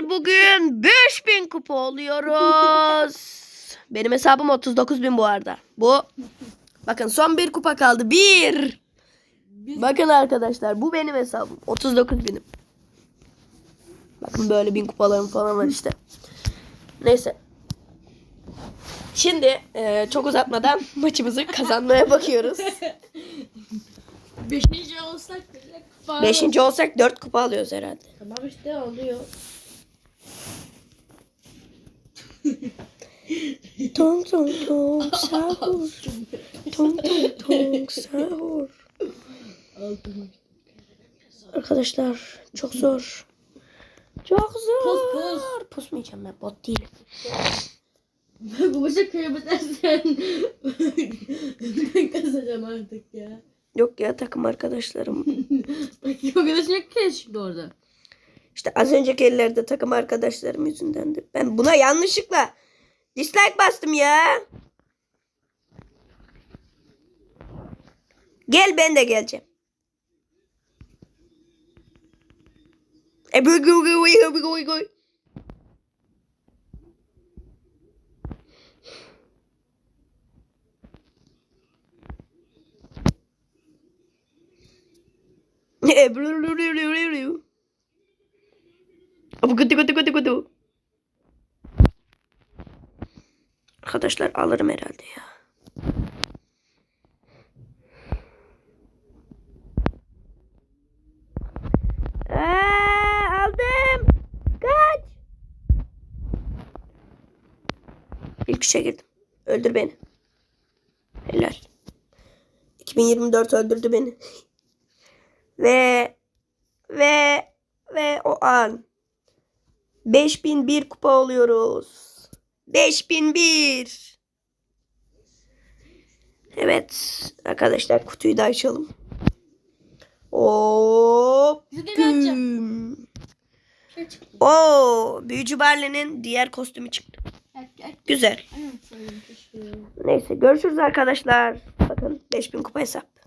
arkadaşlar bugün 5000 kupa oluyoruz. Benim hesabım 39 bin bu arada. Bu bakın son bir kupa kaldı. Bir. Bakın arkadaşlar bu benim hesabım. 39 binim. Bakın böyle bin kupalarım falan var işte. Neyse. Şimdi e, çok uzatmadan maçımızı kazanmaya bakıyoruz. Beşinci olsak bile kupa. Beşinci olsak 4 kupa alıyoruz herhalde. Tamam işte oluyor. Tong tong tong sahur. Tong tong tong sahur. Arkadaşlar çok zor. Çok zor. Pus, pus. Pusmayacağım ben bot değilim. Bu başa kaybedersen ben kazanacağım artık ya. Yok ya takım arkadaşlarım. Bak o arkadaşın yok ki şimdi orada. İşte az önceki ellerde takım arkadaşlarım yüzündendi. Ben buna yanlışlıkla dislike bastım ya. Gel ben de geleceğim. E bu bu bu bu bu bu bu. E bu bu bu bu bu. Abu kutu kutu kutu kutu. Arkadaşlar alırım herhalde ya. Aldım. Kaç. İlk üçe girdim. Öldür beni. Helal. 2024 öldürdü beni. ve ve ve o an 5001 kupa oluyoruz. 5001. Evet arkadaşlar kutuyu da açalım. Hop. Güm. Şey. Oo, büyücü Barley'nin diğer kostümü çıktı. Güzel. Neyse görüşürüz arkadaşlar. Bakın 5000 kupa hesap.